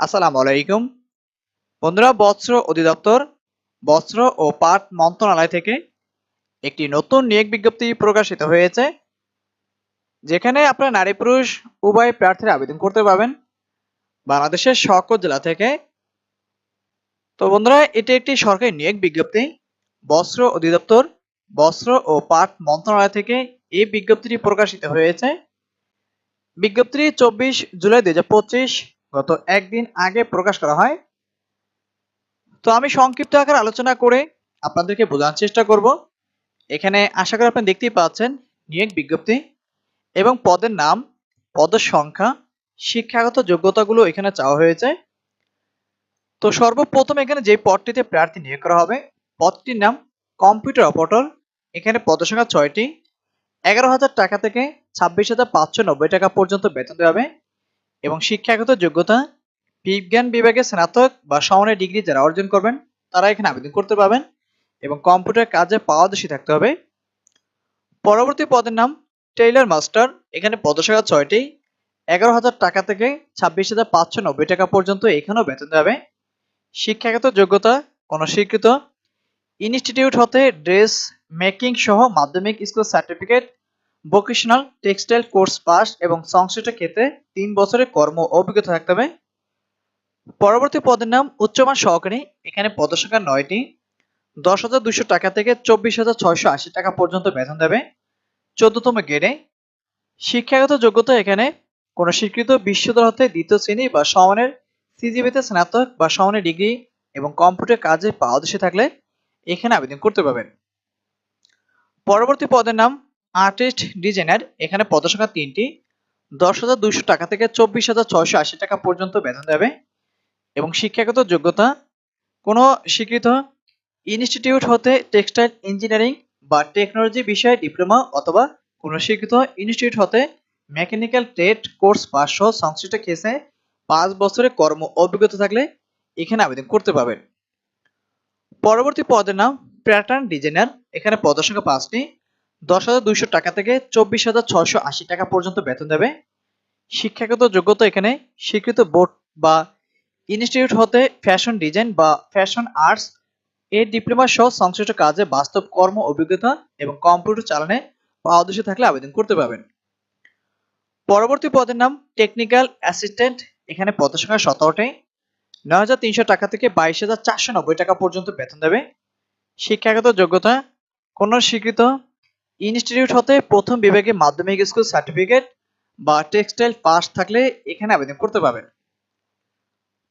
আসসালামু আলাইকুম। বন্ধুরা, বস্ত্র অধিদপ্তর, বস্ত্র ও পাট মন্ত্রণালয় থেকে একটি নতুন নিয়োগ বিজ্ঞপ্তি প্রকাশিত হয়েছে, যেখানে আপনারা নারী পুরুষ উভয় প্রার্থীরা আবেদন করতে পারবেন বাংলাদেশের সকল জেলা থেকে। তো বন্ধুরা, এটি একটি সরকারি নিয়োগ বিজ্ঞপ্তি। বস্ত্র অধিদপ্তর, বস্ত্র ও পাট মন্ত্রণালয় থেকে এই বিজ্ঞপ্তিটি প্রকাশিত হয়েছে। বিজ্ঞপ্তিটি চব্বিশ জুলাই দুই হাজার পঁচিশ গত একদিন আগে প্রকাশ করা হয়। তো আমি সংক্ষিপ্ত আকার আলোচনা করে আপনাদেরকে বোঝানোর চেষ্টা করব। এখানে আশা করি আপনি দেখতেই পাচ্ছেন নিয়োগ বিজ্ঞপ্তি এবং পদের নাম, পদের সংখ্যা, শিক্ষাগত যোগ্যতাগুলো এখানে চাওয়া হয়েছে। তো সর্বপ্রথম এখানে যে পদটিতে প্রার্থী নিয়োগ করা হবে, পদটির নাম কম্পিউটার অপারেটর। এখানে পদের সংখ্যা ছয়টি। এগারো হাজার টাকা থেকে ছাব্বিশ হাজার পাঁচশো নব্বই টাকা পর্যন্ত বেতন দেওয়া হবে। এবং শিক্ষাগত যোগ্যতা, বিজ্ঞান বিভাগে স্নাতক বা সমানের ডিগ্রি যারা অর্জন করবেন, তারা এখানে আবেদন করতে পারবেন এবং কম্পিউটার কাজে পারদর্শী থাকতে হবে। পরবর্তী পদের নাম টেইলার মাস্টার এখানে পদসংখ্যা ছয়টি, এগারো হাজার টাকা থেকে ছাব্বিশ হাজার পাঁচশো নব্বই টাকা পর্যন্ত এখানেও বেতন দেবে শিক্ষাগত যোগ্যতা, কোনো স্বীকৃত, ইনস্টিটিউট হতে ড্রেস মেকিং সহ মাধ্যমিক school certificate vocational textile course pass এবং সংশ্লিষ্ট ক্ষেত্রে তিন বছরের কর্ম অভিজ্ঞতা থাকতে হবে। পরবর্তী পদের নাম উচ্চমান সহকারী। এখানে পদসংখ্যা নয়টি। দশ হাজার দুশো টাকা থেকে চব্বিশ হাজার ছয়শো আশি টাকা পর্যন্ত বেতন দেবে। চোদ্দতম গ্রেডে শিক্ষাগত যোগ্যতা এখানে কোনো স্বীকৃত বিশ্ববিদ্যালয় হতে দ্বিতীয় শ্রেণি বা সমানের সিজিবিতে স্নাতক বা সমানের ডিগ্রি এবং কম্পিউটার কাজে পারদর্শী থাকলে এখানে আবেদন করতে পারবেন। পরবর্তী পদের নাম আর্টিস্ট, ডিজাইনার, এখানে পদসংখ্যা তিনটি। দশ হাজার দুইশো টাকা থেকে চব্বিশ হাজার ছয়শো আশি টাকা পর্যন্ত বেতন দেবে। এবং শিক্ষাগত যোগ্যতা, কোনো স্বীকৃত ইনস্টিটিউট হতে টেক্সটাইল ইঞ্জিনিয়ারিং বা টেকনোলজি বিষয়ে ডিপ্লোমা অথবা কোনো স্বীকৃত ইনস্টিটিউট হতে মেকানিক্যাল ট্রেড কোর্স পাস সহ সংশ্লিষ্ট কেসে পাঁচ বছরের কর্ম অভিজ্ঞতা থাকলে এখানে আবেদন করতে পারবেন। পরবর্তী পদের নাম, প্যাটার্ন ডিজাইনার, এখানে পদের সংখ্যা পাঁচটি। দশ হাজার দুইশো টাকা থেকে চব্বিশ হাজার ছয়শো আশি টাকা পর্যন্ত বেতন দেবে। শিক্ষাগত যোগ্যতা এখানে, স্বীকৃত বোর্ড বা ইনস্টিটিউট হতে ফ্যাশন ডিজাইন বা ফ্যাশন আর্টস এর ডিপ্লোমা সহ সংশ্লিষ্ট কাজে বাস্তব কর্ম, অভিজ্ঞতা এবং কম্পিউটার চালানে পারদর্শী থাকলে আবেদন করতে পারবেন। পরবর্তী পদের নাম টেকনিক্যাল অ্যাসিস্ট্যান্ট, এখানে পদের সংখ্যা সতেরোটি। নয় হাজার তিনশো টাকা থেকে বাইশ হাজার চারশো নব্বই টাকা পর্যন্ত বেতন দেবে। শিক্ষাগত যোগ্যতা, কোনো স্বীকৃত ইনস্টিটিউট হতে প্রথম বিভাগে মাধ্যমিক স্কুল সার্টিফিকেট বা টেক্সটাইল পাস থাকলে এখানে আবেদন করতে পারবেন।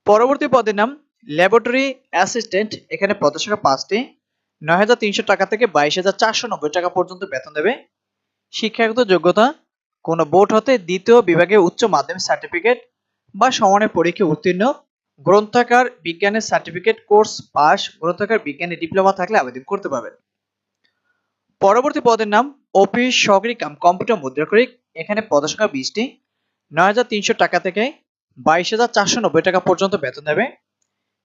পরবর্তী পদের নাম ল্যাবরেটরি অ্যাসিস্ট্যান্ট। এখানে পদের পাঁচটি। নয় হাজার তিনশো টাকা থেকে বাইশ হাজার টাকা পর্যন্ত বেতন দেবে। শিক্ষাগত যোগ্যতা, কোনো বোর্ড হতে দ্বিতীয় বিভাগে উচ্চ মাধ্যমিক সার্টিফিকেট বা সমানের পরীক্ষায় উত্তীর্ণ গ্রন্থাগার বিজ্ঞানের সার্টিফিকেট কোর্স পাস, গ্রন্থাকার বিজ্ঞানের ডিপ্লোমা থাকলে আবেদন করতে পারবেন। পরবর্তী পদের নাম অফিস সহকারী কাম, কম্পিউটার মুদ্রাকরিক এখানে পদের সংখ্যা বিশটি। নয় হাজার তিনশো টাকা থেকে বাইশ হাজার চারশো নব্বই টাকা পর্যন্ত বেতন দেবে।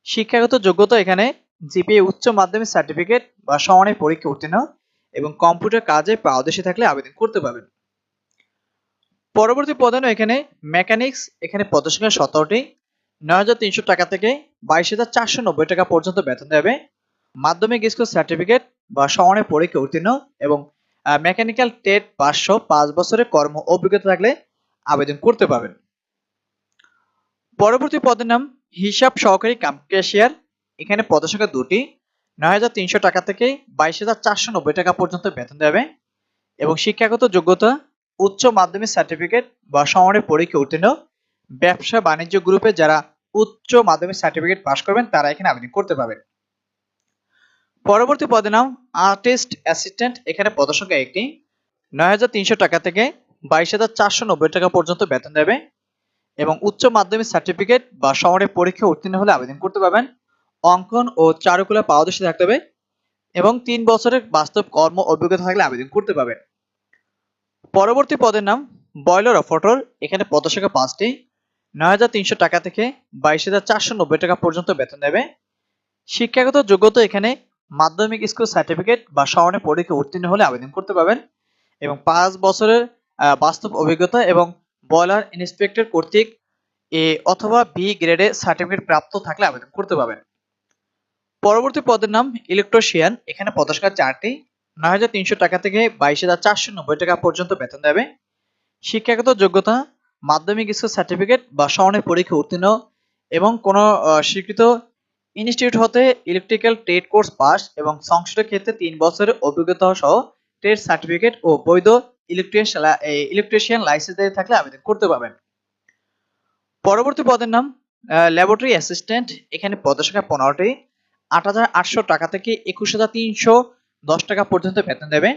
শিক্ষাগত যোগ্যতা এখানে জিপিএ উচ্চ মাধ্যমিক সার্টিফিকেট বা সমানের পরীক্ষা উত্তীর্ণ এবং কম্পিউটার কাজে পারদর্শী থাকলে আবেদন করতে পারবেন। পরবর্তী পদানো এখানে মেকানিক্স, এখানে পদসংখ্যা সতেরোটি। নয় হাজার তিনশো টাকা থেকে বাইশ হাজার চারশো নব্বই টাকা পর্যন্ত বেতন দেবে। মাধ্যমিক স্কুল সার্টিফিকেট বা সমানের পরীক্ষা উত্তীর্ণ এবং মেকানিক্যাল টেট পাঁচশো পাঁচ বছরের কর্ম অভিজ্ঞতা থাকলে আবেদন করতে পারবেন। পরবর্তী পদের নাম হিসাব সহকারী কাম ক্যাশিয়ার এখানে পদসংখ্যা দুটি। নয় হাজার তিনশো টাকা থেকে বাইশ হাজার চারশো নব্বই টাকা পর্যন্ত বেতন দেবে এবং শিক্ষাগত যোগ্যতা, উচ্চ মাধ্যমিক সার্টিফিকেট বা সমানের পরীক্ষা উত্তীর্ণ। ব্যবসা বাণিজ্য গ্রুপে যারা উচ্চ মাধ্যমিক সার্টিফিকেট পাশ করবেন, তারা এখানে আবেদন করতে পারবেন। পরবর্তী পদের নাম আর্টিস্ট অ্যাসিস্ট্যান্ট এখানে পদসংখ্যা একটি। নয় হাজার তিনশো টাকা থেকে বাইশ টাকা পর্যন্ত বেতন দেবে এবং উচ্চ মাধ্যমিক সার্টিফিকেট বা সমানের পরীক্ষা উত্তীর্ণ হলে আবেদন করতে পারবেন। অঙ্কন ও চারুকলা পারদর্শী থাকতে হবে এবং তিন বছরের বাস্তব কর্ম অভিজ্ঞতা থাকলে আবেদন করতে পারবেন। পরবর্তী পদের নাম বয়লার অফটর এখানে পদসংখ্যা পাঁচটি। নয় হাজার তিনশো টাকা থেকে বাইশ টাকা পর্যন্ত বেতন দেবে। শিক্ষাগত যোগ্যতা এখানে মাধ্যমিক স্কুল সার্টিফিকেট বা সমানের পরীক্ষা উত্তীর্ণ হলে আবেদন করতে পারবেন এবং পাঁচ বছরের বাস্তব অভিজ্ঞতা এবং বয়লার ইন্সপেক্টর কর্তৃক এ অথবা বি গ্রেডে সার্টিফিকেট প্রাপ্ত থাকলে আবেদন করতে পারবেন। পরবর্তী পদের নাম ইলেকট্রিশিয়ান এখানে পদস্কার চারটি। নয় হাজার তিনশো টাকা থেকে বাইশ হাজার চারশো নব্বই টাকা পর্যন্ত বেতন দেবে। শিক্ষাগত যোগ্যতা, মাধ্যমিক স্কুল সার্টিফিকেট বা সমানের পরীক্ষা উত্তীর্ণ এবং কোনো স্বীকৃত ইনস্টিটিউট হতে ইলেকট্রিক্যাল ট্রেড কোর্স পাস এবং সংশ্লিষ্ট ক্ষেত্রে তিন বছরের অভিজ্ঞতা সহ ট্রেড সার্টিফিকেট ও বৈধ ইলেকট্রিশিয়ান ইলেকট্রিশিয়ান লাইসেন্স থাকলে আবেদন করতে পারবেন। পরবর্তী পদের নাম ল্যাবরেটরি অ্যাসিস্ট্যান্ট এখানে পদসংখ্যা পনেরোটি। আট হাজার আটশো টাকা থেকে একুশ হাজার তিনশো দশ টাকা পর্যন্ত বেতন দেবে।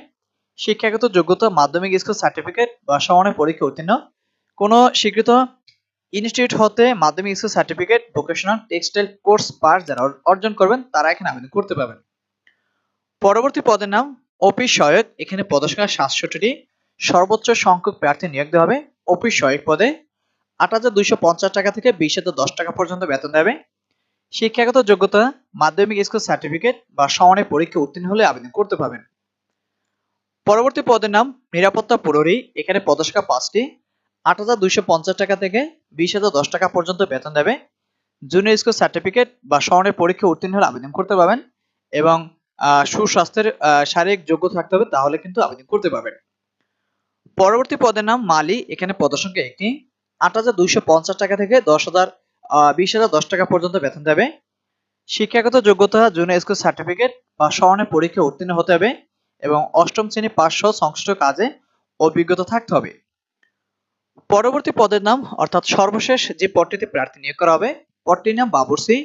শিক্ষাগত যোগ্যতা মাধ্যমিক স্কুল সার্টিফিকেট বা সমানের পরীক্ষা উত্তীর্ণ। কোনো স্বীকৃত ইনস্টিটিউট হতে মাধ্যমিক school certificate, vocational textile course pass যারা অর্জন করবেন, তারা এখানে আবেদন করতে পারবেন। পরবর্তী পদের নাম অফিস সহায়ক, এখানে পদসংখ্যা সাতষট্টিটি। সর্বোচ্চ সংখ্যক প্রার্থী নিয়োগ দেওয়া হবে। অফিস সহায়ক পদে আট হাজার দুইশো পঞ্চাশ টাকা থেকে বিশ হাজার দশ টাকা পর্যন্ত বেতন দেবে শিক্ষাগত যোগ্যতা, মাধ্যমিক স্কুল সার্টিফিকেট বা সমানের পরীক্ষা উত্তীর্ণ হলে আবেদন করতে পারবেন। পরবর্তী পদের নাম নিরাপত্তা প্রহরী এখানে পদস্কা পাঁচটি। আট হাজার দুইশো পঞ্চাশ টাকা থেকে বিশ হাজার দশ টাকা পর্যন্ত বেতন দেবে। জুনিয়র স্কুল সার্টিফিকেট বা সমানের পরীক্ষা উত্তীর্ণ হলে আবেদন করতে পারবেন এবং সুস্বাস্থ্যের শারীরিক যোগ্য থাকতে হবে তাহলে কিন্তু আবেদন করতে পারবেন। পরবর্তী পদের নাম মালি। এখানে পদসংখ্যা একটি। আট হাজার দুইশো পঞ্চাশ টাকা থেকে দশ হাজার বিশ হাজার দশ টাকা পর্যন্ত বেতন দেবে। শিক্ষাগত যোগ্যতা জুনিয়র স্কুল সার্টিফিকেট বা সমানের পরীক্ষা উত্তীর্ণ হতে হবে এবং অষ্টম শ্রেণি সহ সংশ্লিষ্ট কাজে অভিজ্ঞতা থাকতে হবে। পরবর্তী পদের নাম অর্থাৎ সর্বশেষ যে পদটিতে প্রার্থী নিয়োগ করা হবে, পদটির নাম বাবুর্সি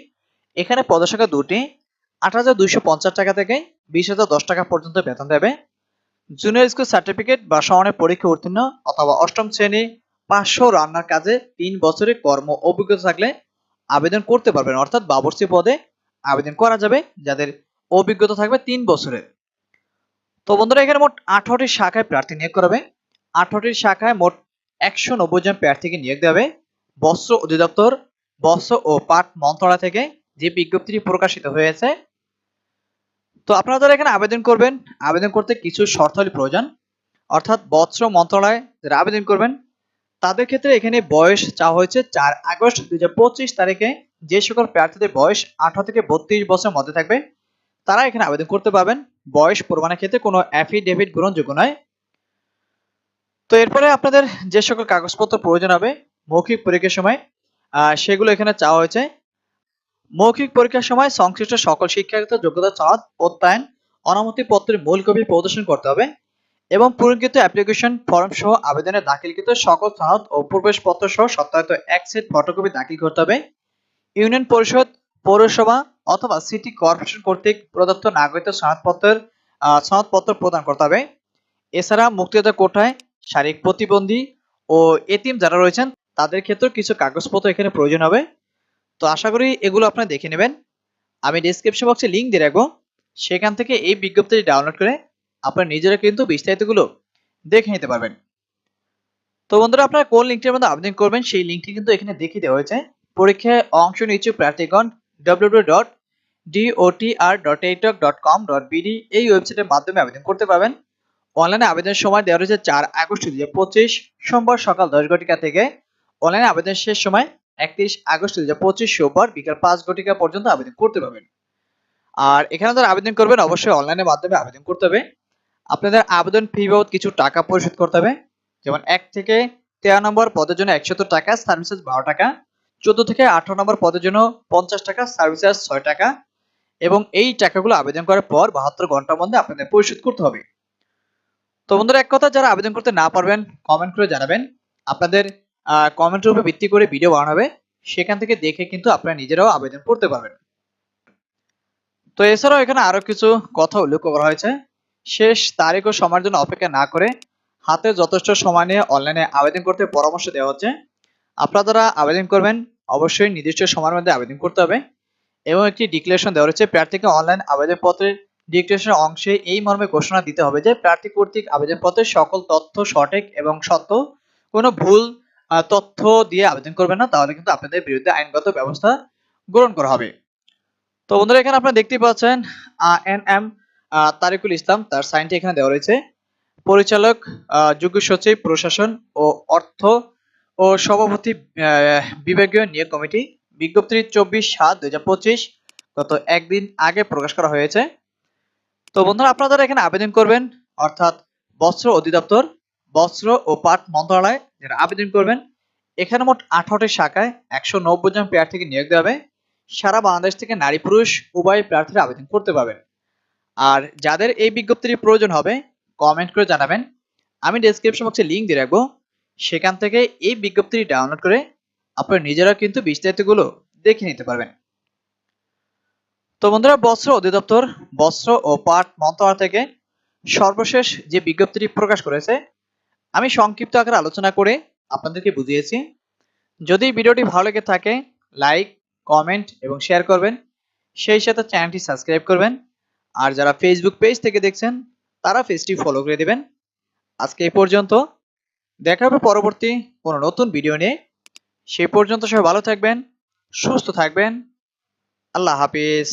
এখানে পদসংখ্যা দুটি আট হাজার দুইশো পঞ্চাশ টাকা থেকে বিশ হাজার দশ টাকা পর্যন্ত বেতন দেবে। জুনিয়র স্কুল সার্টিফিকেট বা সমানের পরীক্ষা উত্তীর্ণ অথবা অষ্টম শ্রেণি পাঁচশো রান্নার কাজে তিন বছরের কর্ম অভিজ্ঞতা থাকলে আবেদন করতে পারবেন। অর্থাৎ বাবুর্চি পদে আবেদন করা যাবে, যাদের অভিজ্ঞতা থাকবে তিন বছরের। তো বন্ধুরা, এখানে মোট আঠারোটি শাখায় প্রার্থী নিয়োগ করাবে আঠারোটি শাখায় মোট একশো নব্বই জন প্রার্থীকে নিয়োগ দেবে বস্ত্র অধিদপ্তর, বস্ত্র ও পাট মন্ত্রণালয় থেকে যে বিজ্ঞপ্তিটি প্রকাশিত হয়েছে। তো আপনারা যারা এখানে আবেদন করবেন, আবেদন করতে কিছু শর্তাবলী প্রয়োজন। অর্থাৎ বস্ত্র মন্ত্রণালয় যারা আবেদন করবেন, তাদের ক্ষেত্রে এখানে বয়স চাওয়া হয়েছে চার আগস্ট দুই হাজার পঁচিশ তারিখে। যে সকল প্রার্থীদের বয়স আঠারো থেকে বত্রিশ বছরের মধ্যে থাকবে, তারা এখানে আবেদন করতে পারবেন। বয়স প্রমাণের ক্ষেত্রে কোনো অ্যাফিডেভিট গ্রহণযোগ্য নয়। তো এরপরে আপনাদের যে সকল কাগজপত্র প্রয়োজন হবে মৌখিক পরীক্ষার সময় সেগুলো এখানে চাওয়া হয়েছে। মৌখিক পরীক্ষার সময় সংশ্লিষ্ট সকল শিক্ষাগত যোগ্যতা সনদ প্রত্যয়ন অনুমতি পত্রের মূল কপি প্রদর্শন করতে হবে এবং পূরণকৃত অ্যাপ্লিকেশন ফর্ম সহ আবেদনে দাখিলকৃত সকল সনদ ও প্রবেশপত্র সহ সত্যায়িত এক সেট ফটোকপি দাখিল করতে হবে। ইউনিয়ন পরিষদ, পৌরসভা অথবা সিটি কর্পোরেশন কর্তৃক প্রদত্ত নাগরিক সনদপত্রের সনদপত্র প্রদান করতে হবে। এছাড়া মুক্তিযোদ্ধা কোটায় শারীরিক প্রতিবন্ধী ও এতিম যারা রয়েছেন, তাদের ক্ষেত্রে কিছু কাগজপত্র এখানে প্রয়োজন হবে। তো আশা করি এগুলো আপনারা দেখে নেবেন। আমি ডিসক্রিপশন বক্সে লিঙ্ক দিয়ে রাখব। সেখান থেকে এই বিজ্ঞপ্তিটি ডাউনলোড করে আপনারা নিজেরা কিন্তু বিস্তারিতগুলো দেখে নিতে পারবেন। তো বন্ধুরা, আপনারা কোন লিঙ্কটির মধ্যে আবেদন করবেন, সেই লিঙ্কটি কিন্তু এখানে দেখিয়ে দেওয়া হয়েছে। পরীক্ষায় অংশ নিচ্ছে প্রার্থীগণ ডাব্লিউ ডট ডিওটিআর ডট এইটক ডট কম ডট এই ওয়েবসাইটের মাধ্যমে আবেদন করতে পারবেন। অনলাইনে আবেদনের সময় দেওয়া রয়েছে চার আগস্ট দুই পঁচিশ সোমবার সকাল দশ ঘটিকা থেকে। অনলাইনে আবেদন শেষ সময় একত্রিশ আগস্ট দুই পঁচিশ সোমবার বিকাল পাঁচ ঘটিকা পর্যন্ত আবেদন করতে পারবেন। আর এখানে যারা আবেদন করবেন, অবশ্যই অনলাইনের মাধ্যমে আবেদন করতে হবে। আপনাদের আবেদন ফি বাবদ কিছু টাকা পরিশোধ করতে হবে। যেমন এক থেকে তেরো নম্বর পদের জন্য একশত টাকা সার্ভিসেস বারো টাকা। চোদ্দ থেকে আঠারো নম্বর পদের জন্য পঞ্চাশ টাকা সার্ভিসেস ছয় টাকা। এবং এই টাকাগুলো আবেদন করার পর বাহাত্তর ঘণ্টার মধ্যে আপনাদের পরিশোধ করতে হবে। তো বন্ধুরা, এক কথা, যারা আবেদন করতে না পারবেন কমেন্ট করে জানাবেন। আপনাদের কমেন্টের উপর ভিত্তি করে ভিডিও বানানো হবে। সেখান থেকে দেখে কিন্তু আপনারা নিজেরাও আবেদন করতে পারবেন। তো এছাড়াও এখানে আরও কিছু কথা উল্লেখ করা হয়েছে। শেষ তারিখ ও সময়ের জন্য অপেক্ষা না করে হাতে যথেষ্ট সময় নিয়ে অনলাইনে আবেদন করতে পরামর্শ দেওয়া হচ্ছে। আপনারা যারা আবেদন করবেন, অবশ্যই নির্দিষ্ট সময়ের মধ্যে আবেদন করতে হবে। এবং একটি ডিক্লারেশন দেওয়া রয়েছে, প্রার্থীকে অনলাইন আবেদনপত্রের ডিক্লারেশন অংশে এই মর্মে ঘোষণা দিতে হবে যে প্রার্থী কর্তৃক আবেদনপত্রের সকল তথ্য সঠিক এবং সত্য কোনো ভুল তথ্য দিয়ে আবেদন করবেন না, তাহলে কিন্তু আপনাদের বিরুদ্ধে আইনগত ব্যবস্থা গ্রহণ করা হবে। তো বন্ধুরা, এখানে আপনারা দেখতেই পাচ্ছেন এন এম তারিকুল ইসলাম তার সাইনটি এখানে দেওয়া রয়েছে। পরিচালক যুগ্ম সচিব, প্রশাসন ও অর্থ ও সভাপতি বিভাগীয় নিয়োগ কমিটি। বিজ্ঞপ্তি চব্বিশ সাত দুই গত একদিন আগে প্রকাশ করা হয়েছে। তো বন্ধুরা, আপনারা যারা এখানে আবেদন করবেন, অর্থাৎ বস্ত্র অধিদপ্তর, বস্ত্র ও পাট মন্ত্রণালয় যারা আবেদন করবেন, এখানে মোট আঠারোটি শাখায় একশো নব্বই জন প্রার্থীকে নিয়োগ দেওয়া হবে। সারা বাংলাদেশ থেকে নারী পুরুষ উভয় প্রার্থীরা আবেদন করতে পারবেন। আর যাদের এই বিজ্ঞপ্তির প্রয়োজন হবে কমেন্ট করে জানাবেন। আমি ডেসক্রিপশন বক্সে লিঙ্ক দিয়ে রাখব। সেখান থেকে এই বিজ্ঞপ্তিটি ডাউনলোড করে আপনারা নিজেরা কিন্তু বিস্তারিতগুলো দেখে নিতে পারবেন। তো বন্ধুরা, বস্ত্র অধিদপ্তর, বস্ত্র ও পাট মন্ত্রণালয় থেকে সর্বশেষ যে বিজ্ঞপ্তিটি প্রকাশ করেছে, আমি সংক্ষিপ্ত আকারে আলোচনা করে আপনাদেরকে বুঝিয়েছি। যদি ভিডিওটি ভালো লেগে থাকে, লাইক, কমেন্ট এবং শেয়ার করবেন। সেই সাথে চ্যানেলটি সাবস্ক্রাইব করবেন। আর যারা ফেসবুক পেজ থেকে দেখছেন, তারা পেজটি ফলো করে দেবেন। আজকে এই পর্যন্ত। দেখা হবে পরবর্তী কোনো নতুন ভিডিও নিয়ে। সেই পর্যন্ত সবাই ভালো থাকবেন, সুস্থ থাকবেন। আল্লাহ হাফিজ।